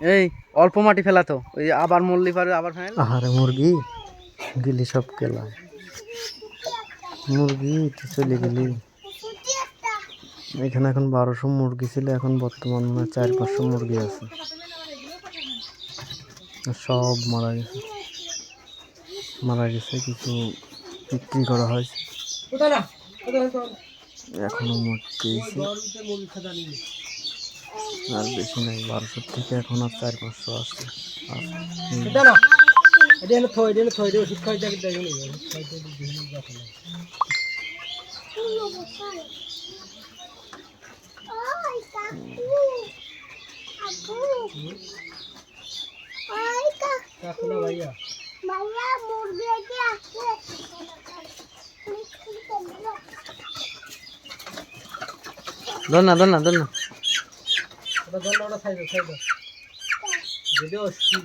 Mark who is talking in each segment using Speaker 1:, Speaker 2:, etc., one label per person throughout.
Speaker 1: এই অল্প মাটি ফেলা তো ওই আবার মরলি পারে আবার ফেল
Speaker 2: আহারে মুরগি গিলি সব কেলায় মুরগি তো চলে গেলি। এখানে এখন বারোশো মুরগি ছিল এখন বর্তমান চার পাঁচশো মুরগি আছে। সব মারা গেছে। মারা গেছে কিছু বিক্রি করা হয়েছে। এখনও মুরগি আর বেশি নাই বারোশো থেকে এখন আর চার পাঁচশো আছে। আর
Speaker 3: ভাইয়া মুরগি আছে
Speaker 1: ধর না ধর না ধর না ওটা দন্ড ওটা খাইবে খাইবে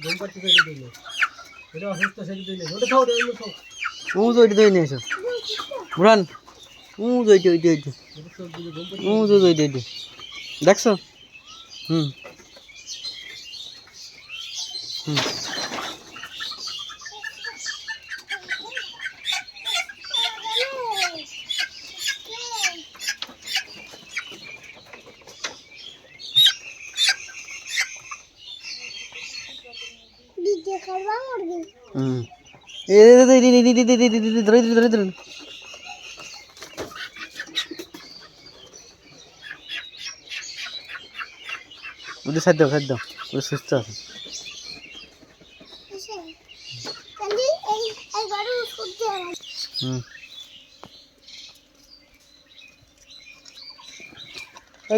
Speaker 1: ঘুম পাচ্ছি সেটি দিলে সেটি দিলে ওটা খাও
Speaker 3: ওটা খাও উ
Speaker 1: তো ওইটা দই নিয়েছো বুড়ান উ দইটি ওইটি ওইটি উ তো দেখছ হুম হুম। ওদের সাইড দাও সাইড দাও ওদের সুস্থ আছে
Speaker 3: এসে কালি এই এই গরু সূর্য
Speaker 1: হুম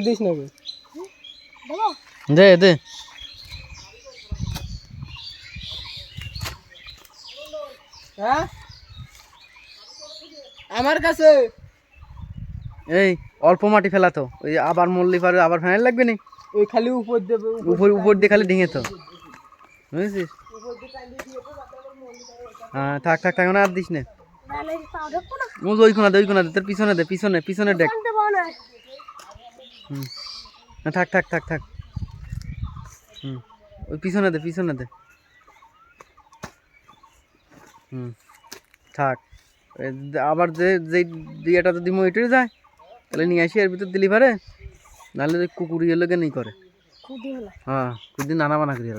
Speaker 2: দিস না
Speaker 3: দেবো
Speaker 1: দে দে
Speaker 2: হ্যাঁ? আমার কাছে?
Speaker 1: এই অল্প মাটি ফেলা তো। ওই আবার মরলি পারে আবার ফেনাইল লাগবে নি?
Speaker 2: ওই খালি উপর দেবে
Speaker 1: উপর উপর দিয়ে খালি ডিঙে তো। বুঝেছিস? হ্যাঁ থাক থাক থাক না আর দিস না।
Speaker 3: নালে পাউডার
Speaker 1: ওই কোনা দে ওই কোনা দে তোর পিছনে দে পিছনে পিছনে দেখ। হুম। না থাক থাক থাক থাক। হুম। ওই পিছনে দে পিছনে দে। হুম। থাক। আবার যে যেই দিয়াটা যদি মইটে যায় তাহলে নিয়ে আসি এর ভিতর দিলি পারে নাহলে কুকুর কুকুরি লোকে নেই করে। হ্যাঁ কুদিন নানা বানা করি